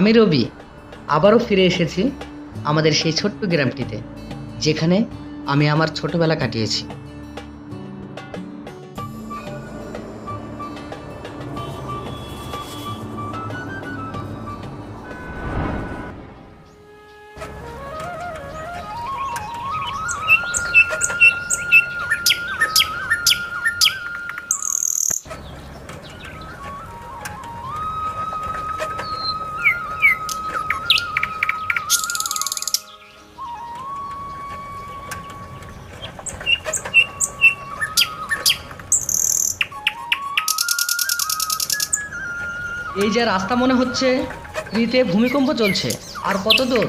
আমি রবি আবারও ফিরে এসেছি আমাদের সেই ছোট্ট গ্রামটিতে যেখানে আমি আমার ছোটবেলা কাটিয়েছি। এই যে রাস্তা মনে হচ্ছে, রীতে ভূমিকম্প চলছে। আর কত দূর?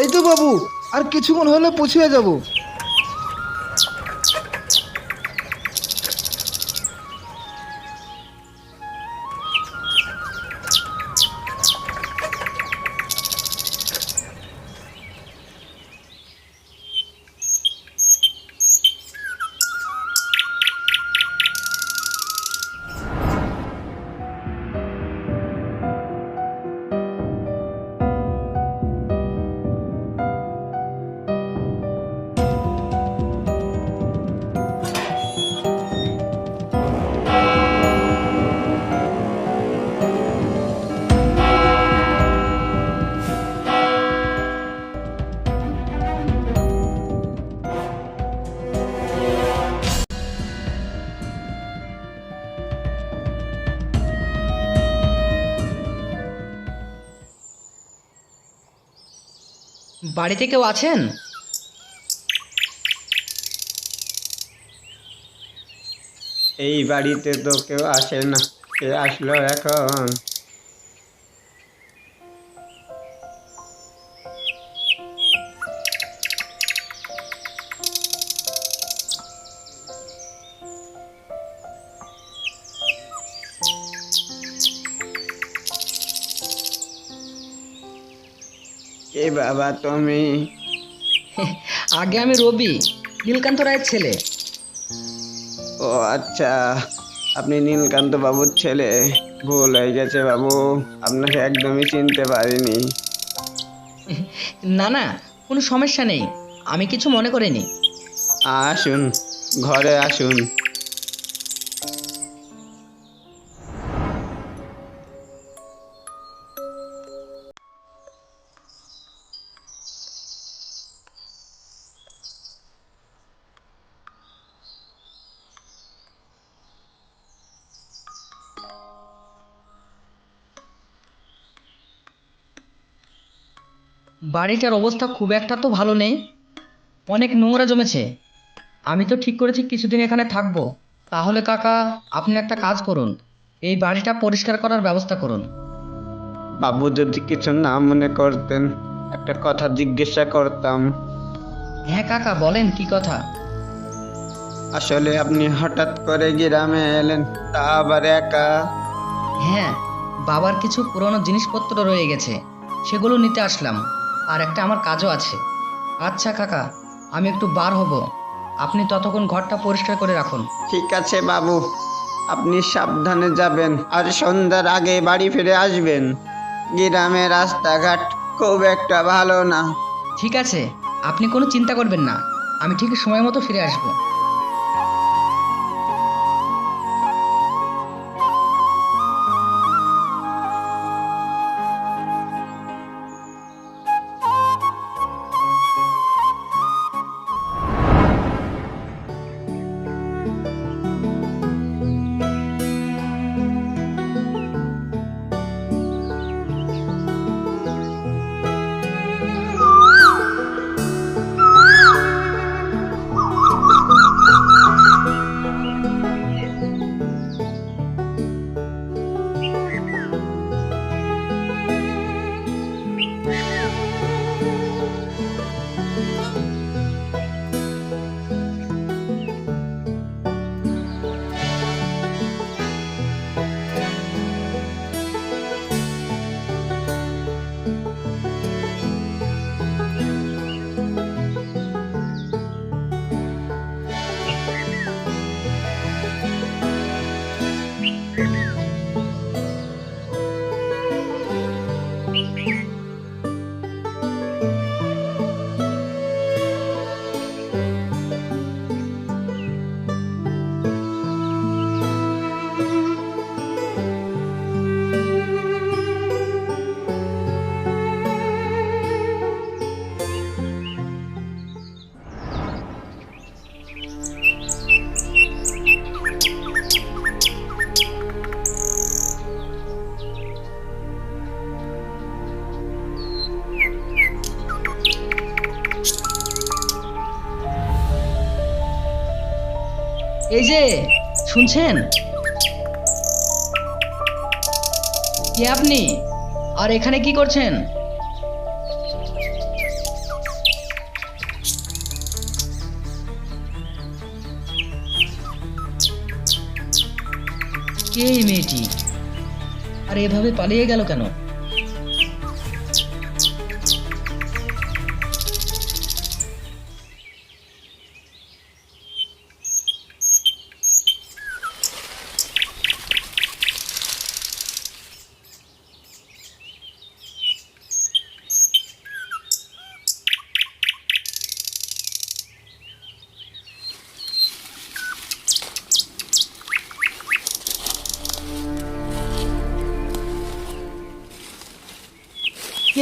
এই তো বাবু, আর কিছুক্ষণ হলে পৌঁছে যাব। বাড়িতে কেউ আছেন? এই বাড়িতে তো কেউ আসে না। কে আসলো এখন। বাবা তুমি। আগে আমি রবি নীলকান্ত রায়ের ছেলে। ও আচ্ছা আপনি নীলকান্ত বাবুর ছেলে। ভুল হয়ে গেছে বাবু আপনাকে একদমই চিনতে পারিনি। না না কোনো সমস্যা নেই আমি কিছু মনে করিনি। আসুন ঘরে আসুন। বাড়িটার অবস্থা খুব একটা তো ভালো নেই। অনেক নোংরা জমেছে। আমি তো ঠিক করেছি কিছুদিন এখানে থাকব। তাহলে কাকা আপনি একটা কাজ করুন। এই বাড়িটা পরিষ্কার করার ব্যবস্থা করুন। বাবু যদি কিছু না মনে করতেন একটা কথা জিজ্ঞাসা করতাম। হ্যাঁ কাকা বলেন কি কথা? আসলে আপনি হঠাৎ করে গ্রামে এলেন তা আবার একা? হ্যাঁ বাবার কিছু পুরনো জিনিসপত্র রয়ে গেছে। সেগুলো নিতে আসলাম। আর একটা আমার কাজও আছে। আচ্ছা কাকা আমি একটু বার হব। আপনি ততক্ষণ ঘরটা পরিষ্কার করে রাখুন। ঠিক আছে বাবু। আপনি সাবধানে যাবেন আর সন্ধ্যার আগে বাড়ি ফিরে আসবেন। গ্রামে রাস্তাঘাট খুব একটা ভালো না। ঠিক আছে আপনি কোনো চিন্তা করবেন না। আমি ঠিক সময় মতো ফিরে আসব। এই যে, শুনছেন? কে আপনি? আর এখানে কি করছেন? কে মেয়েটি? আর এভাবে পালিয়ে গেল কেন?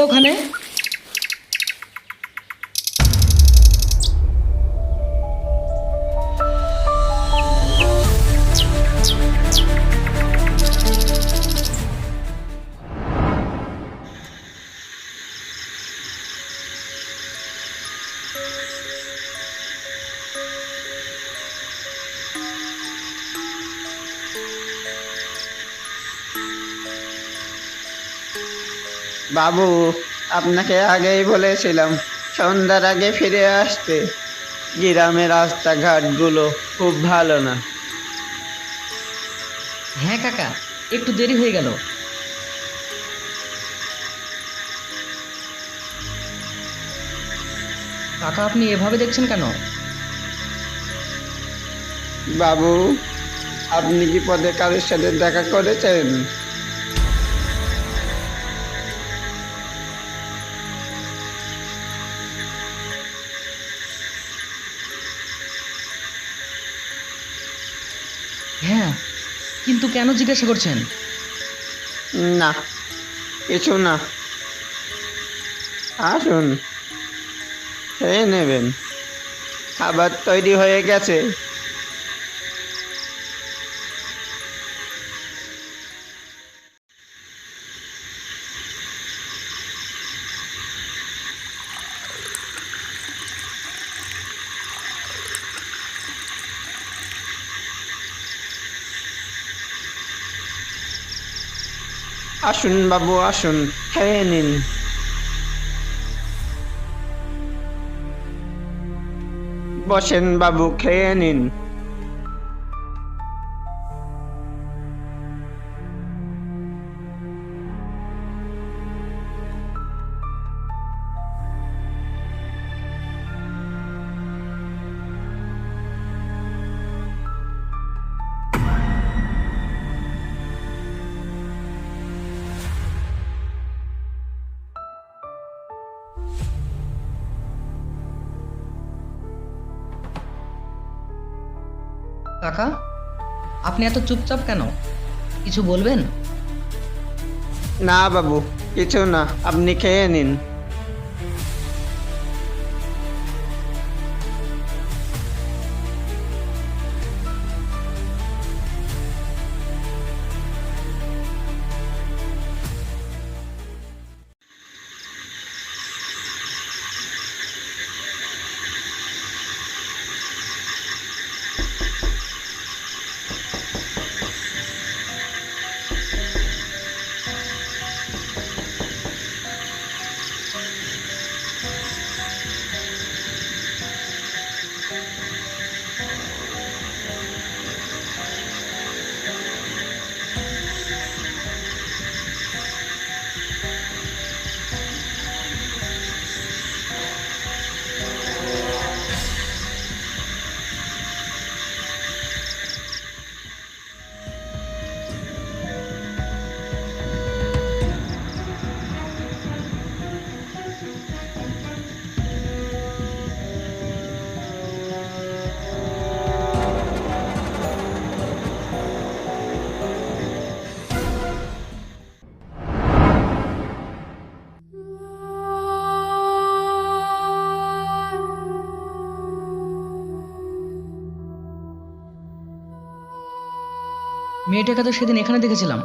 ওখানে বাবু আপনাকে আগেই বলেছিলাম সন্ধ্যার আগে ফিরে আসতে। গ্রামের রাস্তাঘাটগুলো খুব ভালো না। হ্যাঁ কাকা একটু দেরি হয়ে গেল। কাকা আপনি এভাবে দেখছেন কেন? বাবু আপনি কি পদে কারোর সাথে দেখা করেছেন? কেন জিজ্ঞাসা করছেন? না কিছু না। আসুন খেয়ে নেবেন। খাবার তৈরি হয়ে গেছে। আসুন বাবু আসুন। খেয়ে নিন। বসেন বাবু খেয়ে নিন। কাকা আপনি এত চুপচাপ কেন? কিছু বলবেন? না বাবু কিছু না আপনি খেয়ে নিন। মেয়েটাকে তো সেদিন এখানে দেখেছিলাম।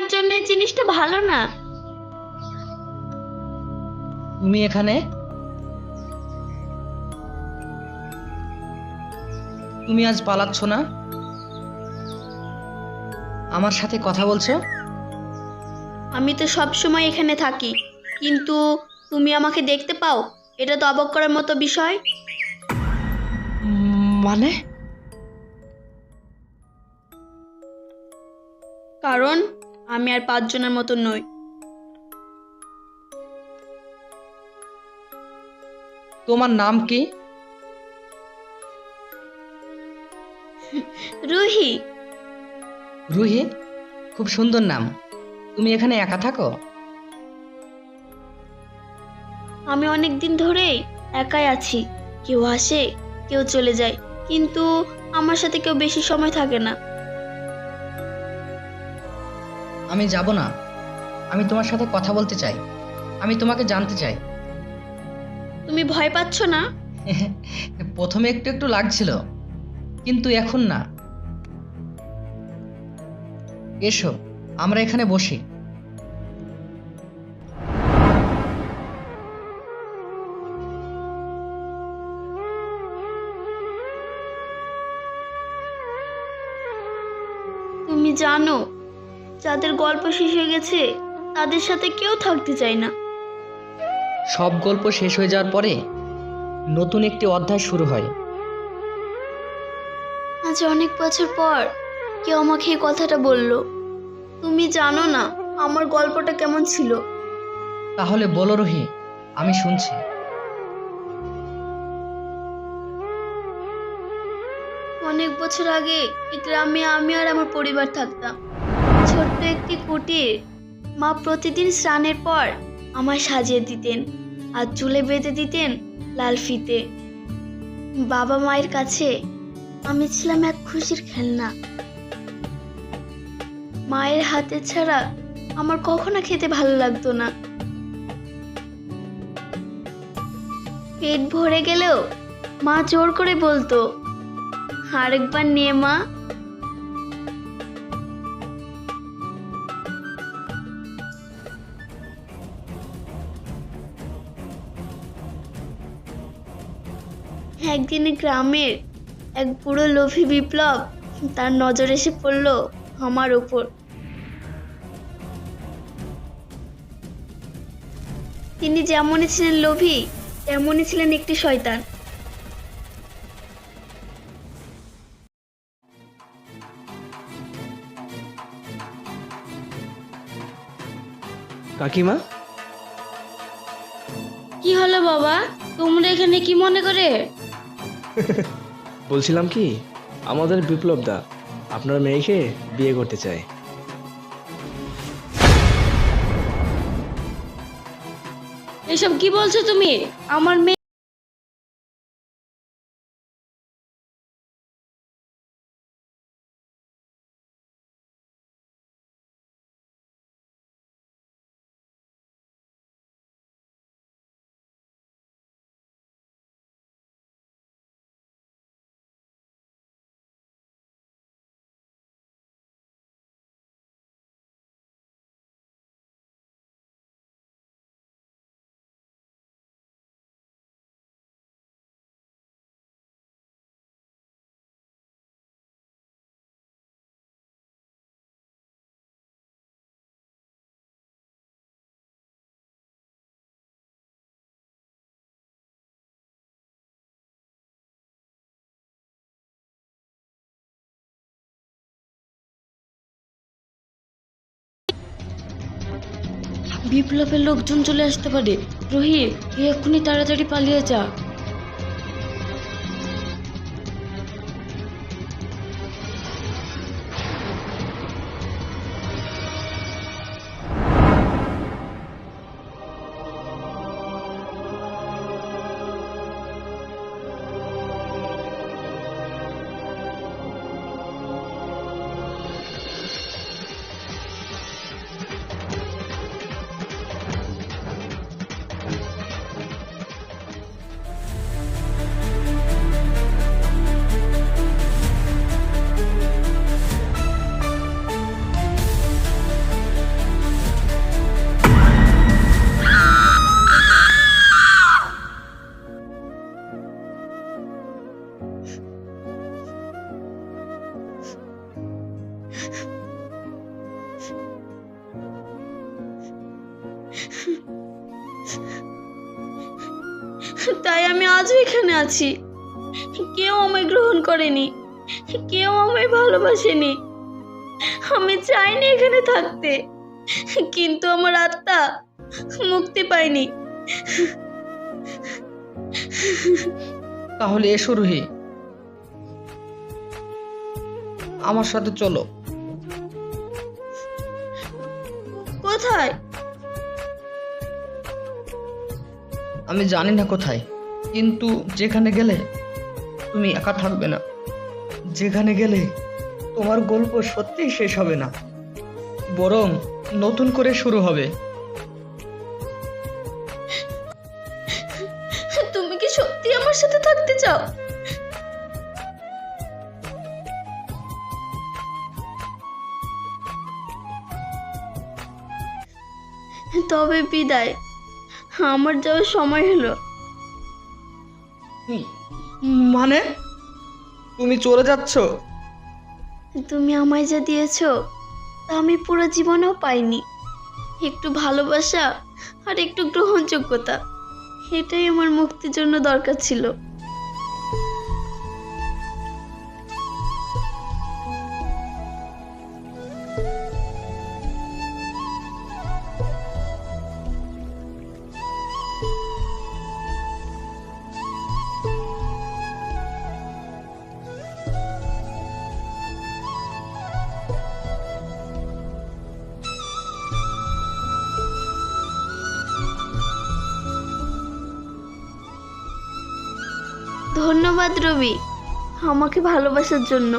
জন্য এই জিনিসটা ভালো না? তুমি এখানে? তুমি আজ পালাচ্ছ না? আমার সাথে কথা বলছো? আমি তো সব সময় এখানে থাকি কিন্তু তুমি আমাকে দেখতে পাও? এটা তো অবাক করার মতো বিষয়। মানে? কারণ আমি আর পাঁচজনের মতো নই। তোমার নাম কি? রুহি। রুহি খুব সুন্দর নাম। তুমি এখানে একা থাকো? আমি অনেক দিন ধরেই একাই আছি। কেউ আসে কেউ চলে যায়। কিন্তু আমার সাথে কেউ বেশি সময় থাকে না। আমি যাব না। আমি তোমার সাথে কথা বলতে চাই। আমি তোমাকে জানতে চাই। তুমি ভয় পাচ্ছ না? প্রথমে একটু একটু লাগছিল কিন্তু এখন না। এসো আমরা এখানে বসি। তুমি জানো যাদের গল্প শেষ হয়ে গেছে তাদের সাথে কেউ থাকতে চায় না। সব গল্প শেষ হয়ে যাওয়ার পরে নতুন একটি অধ্যায় শুরু হয়। আজ অনেক বছর পর কেউ আমাকে এই কথাটা বলল। তুমি জানো না আমার গল্পটা কেমন ছিল? তাহলে বলো রোহি আমি শুনছি। অনেক বছর আগে এই গ্রামে আমি আর আমার পরিবার থাকতাম। একটি কুটির। মা প্রতিদিন স্নানের পর আমায় সাজিয়ে দিতেন আর চুলে বেঁধে দিতেন লাল ফিতে। বাবা মায়ের কাছে আমি ছিলাম এক খুশির খেলনা। মায়ের হাতে ছাড়া আমার কখনো খেতে ভালো লাগতো না। পেট ভরে গেলেও মা জোর করে বলতো, আরেকবার নিয়ে মা। একদিন গ্রামের এক বুড়ো লোভী বিপ্লব তার নজর এসে পড়ল আমার ওপর তিনি যেমনই ছিলেন লোভী তেমনই ছিলেন একটি শয়তান। কাকিমা? কি হলো বাবা? তোমরা এখানে কি মনে করে? বলছিলাম কি, আমাদের বিপ্লব দা আপনার মেয়েকে বিয়ে করতে চায়। এসব কি বলছো তুমি? আমার মেয়ে বিপ্লবের লোকজন চলে আসতে পারে। তুই এক্ষুনি তাড়াতাড়ি পালিয়ে যা। আছি কেউ আমায় গ্রহণ করেনি। কেউ আমায় ভালোবাসেনি। আমি চাইনি এখানে থাকতে। কিন্তু আমার আত্মা মুক্তি পায়নি। তাহলে এসো রুহি। আমার সাথে চলো। কোথায়? আমি জানি না কোথায়। কিন্তু যেখানে গেলে তুমি একা থাকবে না। যেখানে গেলে তোমার গল্প সত্যিই শেষ হবে না। বরং নতুন করে শুরু হবে। তুমি কি সত্যি আমার সাথে থাকতে চাও? তবে বিদায়। আমার যাওয়ার সময় হলো। মানে? তুমি চলে যাচ্ছ? তুমি আমায় যা দিয়েছ তা আমি পুরো জীবনেও পাইনি। একটু ভালোবাসা আর একটু গ্রহণযোগ্যতা এটাই আমার মুক্তির জন্য দরকার ছিল। রবি আমাকে ভালোবাসার জন্য।